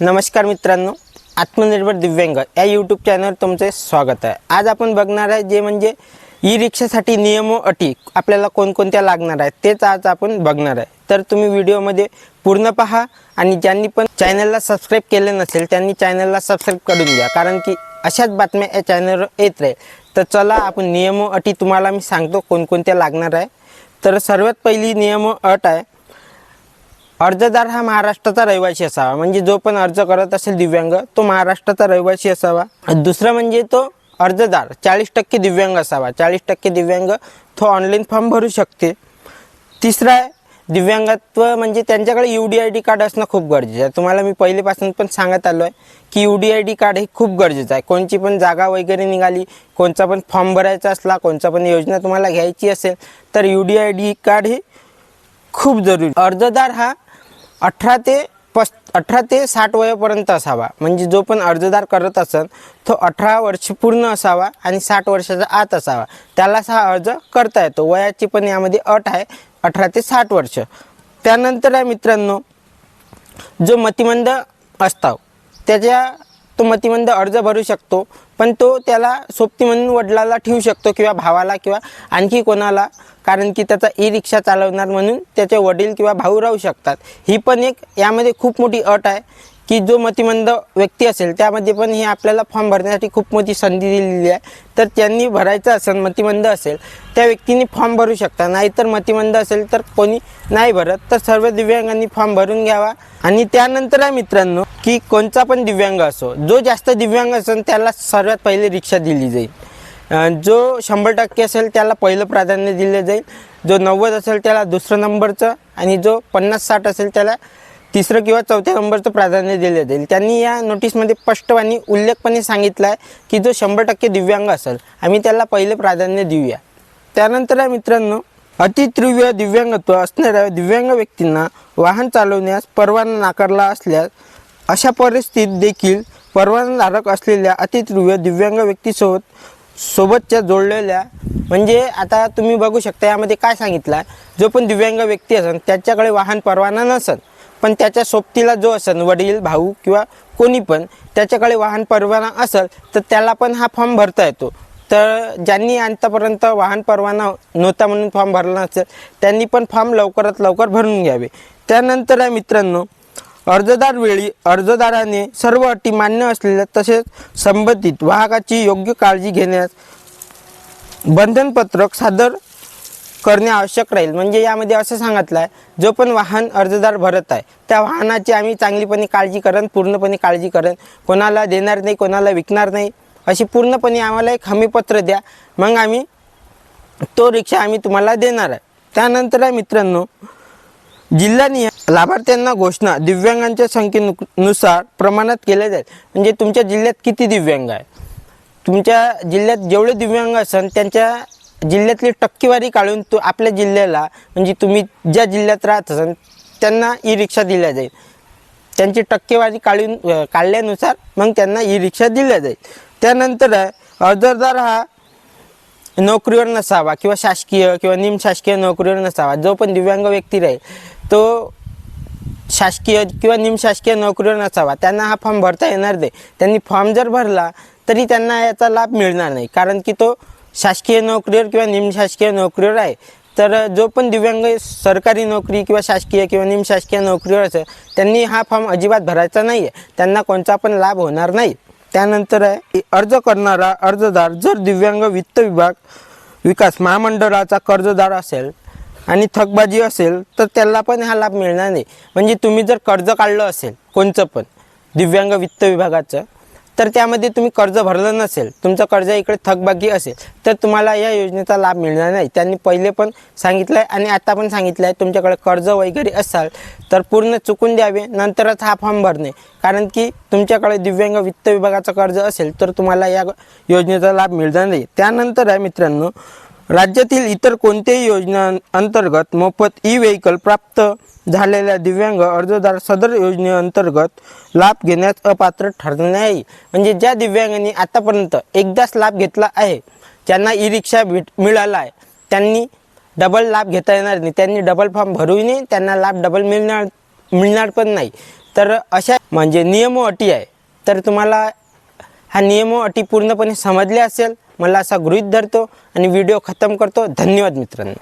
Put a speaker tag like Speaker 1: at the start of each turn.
Speaker 1: नमस्कार मित्रांनो आत्मनिर्भर दिव्यांग या यूट्यूब चॅनलवर तुमचे स्वागत आहे. आज आपण बघणार आहे जे म्हणजे ई रिक्षासाठी नियम व अटी आपल्याला कोणकोणत्या लागणार आहेत तेच आज आपण बघणार आहे. तर तुम्ही व्हिडिओमध्ये पूर्ण पहा आणि ज्यांनी पण चॅनलला सबस्क्राईब केले नसेल त्यांनी चॅनलला सबस्क्राईब करून घ्या. कारण की अशाच बातम्या या चॅनलवर येत राहील. तर चला आपण नियम व अटी तुम्हाला मी सांगतो कोणकोणत्या लागणार आहे. तर सर्वात पहिली नियम अट आहे अर्जदार हा महाराष्ट्राचा रहिवासी असावा. म्हणजे जो पण अर्ज करत असेल दिव्यांग तो महाराष्ट्राचा रहिवासी असावा. दुसरं म्हणजे तो अर्जदार चाळीस टक्के दिव्यांग असावा. चाळीस टक्के दिव्यांग तो ऑनलाईन फॉर्म भरू शकते तिसरं आहे दिव्यांगत्व म्हणजे त्यांच्याकडे U D I D card असणं खूप गरजेचं आहे. तुम्हाला मी पहिलेपासून पण सांगत आलो आहे की U D I D card हे खूप गरजेचं आहे. कोणची पण जागा वगैरे निघाली कोणचा पण फॉर्म भरायचा असला कोणचा पण योजना तुम्हाला घ्यायची असेल तर U D I D card हे खूप जरुरी अर्जदार हा अठरा ते पस अठरा ते साठ वयापर्यंत असावा. म्हणजे जो पण अर्जदार करत असेल तो अठरा वर्ष पूर्ण असावा आणि साठ वर्षाचा आत असावा. त्यालाच हा अर्ज करता येतो. वयाची पण यामध्ये अट आहे अठरा ते साठ वर्ष. त्यानंतर आहे मित्रांनो जो मतिमंद असतो त्याच्या तो मतिमंद अर्ज भरू शकतो पण तो त्याला सोबती म्हणून वडिलाला ठेवू शकतो किंवा भावाला किंवा आणखी कोणाला कारण की त्याचा ई रिक्षा चालवणार म्हणून त्याचे वडील किंवा भाऊ राहू शकतात. ही पण एक यामध्ये खूप मोठी अट आहे. की जो मतिमंद व्यक्ती असेल त्यामध्ये पण हे आपल्याला फॉर्म भरण्यासाठी खूप मोठी संधी दिलेली आहे. तर त्यांनी भरायचं असेल मतिमंद असेल त्या व्यक्तीने फॉर्म भरू शकता. नाहीतर मतिमंद असेल तर कोणी नाही भरत. तर सर्व दिव्यांगांनी फॉर्म भरून घ्यावा. आणि त्यानंतर आहे मित्रांनो की कोणता पण दिव्यांग असो जो जास्त दिव्यांग असेल त्याला सर्वात पहिले रिक्षा दिली जाईल. जो शंभर टक्के असेल त्याला पहिलं प्राधान्य दिलं जाईल. जो नव्वद असेल त्याला दुसरं नंबरचं. आणि जो पन्नास साठ असेल त्याला तिसरं किंवा चौथ्या नंबरचं प्राधान्य दिलं जाईल. त्यांनी या नोटीसमध्ये स्पष्टपणे उल्लेखपणे सांगितलं आहे की जो शंभर टक्के दिव्यांग असेल आम्ही त्याला पहिले प्राधान्य देऊया. त्यानंतर आहे मित्रांनो अतितीव्र दिव्यांगत्व असणाऱ्या दिव्यांग व्यक्तींना वाहन चालवण्यास परवाना नाकारला असल्यास अशा परिस्थितीत देखील परवानाधारक असलेल्या अतितीव्र दिव्यांग व्यक्तीसोबत सोबतच्या जोडलेल्या म्हणजे आता तुम्ही बघू शकता यामध्ये काय सांगितलं आहे जो पण दिव्यांग व्यक्ती असेल त्याच्याकडे वाहन परवाना नसेल. पण त्याच्या सोबतीला जो असेल वडील भाऊ किंवा कोणी पण त्याच्याकडे वाहन परवाना असेल तर त्याला पण हा फॉर्म भरता येतो. तर ज्यांनी आतापर्यंत वाहन परवाना नव्हता म्हणून फॉर्म भरला नसेल त्यांनी पण फॉर्म लवकरात लवकर भरून घ्यावे. त्यानंतर आहे मित्रांनो अर्जदार वेळी अर्जदाराने सर्व अटी मान्य असलेल्या तसेच संबंधित वाहकाची योग्य काळजी घेण्यास बंधनपत्रक सादर करणे आवश्यक राहील. म्हणजे यामध्ये असं सांगितलं आहे जो पण वाहन अर्जदार भरत आहे त्या वाहनाची आम्ही चांगलीपणे काळजी करण पूर्णपणे काळजी करण कोणाला देणार नाही कोणाला विकणार नाही अशी पूर्णपणे आम्हाला एक हमीपत्र द्या. मग आम्ही तो रिक्षा आम्ही तुम्हाला देणार आहे. त्यानंतर आहे मित्रांनो जिल्हानिय लाभार्थ्यांना घोषणा दिव्यांगांच्या संख्येनुसार प्रमाणात केल्या जाईल. म्हणजे तुमच्या जिल्ह्यात किती दिव्यांग आहे तुमच्या जिल्ह्यात जेवढे दिव्यांग असन त्यांच्या जिल्ह्यातली टक्केवारी काढून तो आपल्या जिल्ह्याला म्हणजे तुम्ही ज्या जिल्ह्यात राहत असाल त्यांना ई रिक्षा दिल्या जाईल. त्यांची टक्केवारी काढून काढल्यानुसार मग त्यांना ई रिक्षा दिल्या जाईल. त्यानंतर अर्जदार हा नोकरीवर नसावा किंवा शासकीय किंवा निमशासकीय नोकरीवर नसावा जो पण दिव्यांग व्यक्ती राहील तो शासकीय किंवा निमशासकीय नोकरीवर नसावा त्यांना हा फॉर्म भरता येणार नाही. त्यांनी फॉर्म जर भरला तरी त्यांना याचा लाभ मिळणार नाही. कारण की तो शासकीय नोकरीवर किंवा निमशासकीय नोकरीवर आहे. तर जो पण दिव्यांग सरकारी नोकरी किंवा शासकीय किंवा निमशासकीय नोकरीवर असेल त्यांनी हा फॉर्म अजिबात भरायचा नाही आहे त्यांना कोणता पण लाभ होणार नाही. त्यानंतर आहे अर्ज करणारा अर्जदार जर दिव्यांग वित्त विभाग विकास महामंडळाचा कर्जदार असेल आणि थकबाजी असेल तर त्याला पण हा लाभ मिळणार नाही. म्हणजे तुम्ही जर कर्ज काढलं असेल कोणचं पण दिव्यांग वित्त विभागाचं तर त्यामध्ये तुम्ही कर्ज भरलं नसेल तुमचं कर्ज इकडे थकबाकी असेल तर तुम्हाला या योजनेचा लाभ मिळणार नाही. त्यांनी पहिले पण सांगितलं आहे आणि आता पण सांगितलं आहे तुमच्याकडे कर्ज वगैरे असाल तर पूर्ण चुकून द्यावे नंतरच हा फॉर्म भरणे. कारण की तुमच्याकडे दिव्यांग वित्त विभागाचं कर्ज असेल तर तुम्हाला या योजनेचा लाभ मिळणार नाही. त्यानंतर आहे मित्रांनो राज्यातील इतर कोणत्याही योजना अंतर्गत मोफत ई व्हेकल प्राप्त झालेल्या दिव्यांग अर्जदार सदर योजनेअंतर्गत लाभ घेण्यास अपात्र ठरणार नाही. म्हणजे ज्या दिव्यांगांनी आतापर्यंत एकदाच लाभ घेतला आहे ज्यांना ई रिक्षा भेट मिळाला आहे त्यांनी डबल लाभ घेता येणार नाही. त्यांनी डबल फॉर्म भरूही नाही त्यांना लाभ डबल मिळणार मिळणार पण नाही. तर अशा म्हणजे नियम अटी आहे. तर तुम्हाला हा नियम अटी पूर्णपणे समजले असेल. मला असा गृहीत धरतो आणि व्हिडिओ खतम करतो. धन्यवाद मित्रांनो.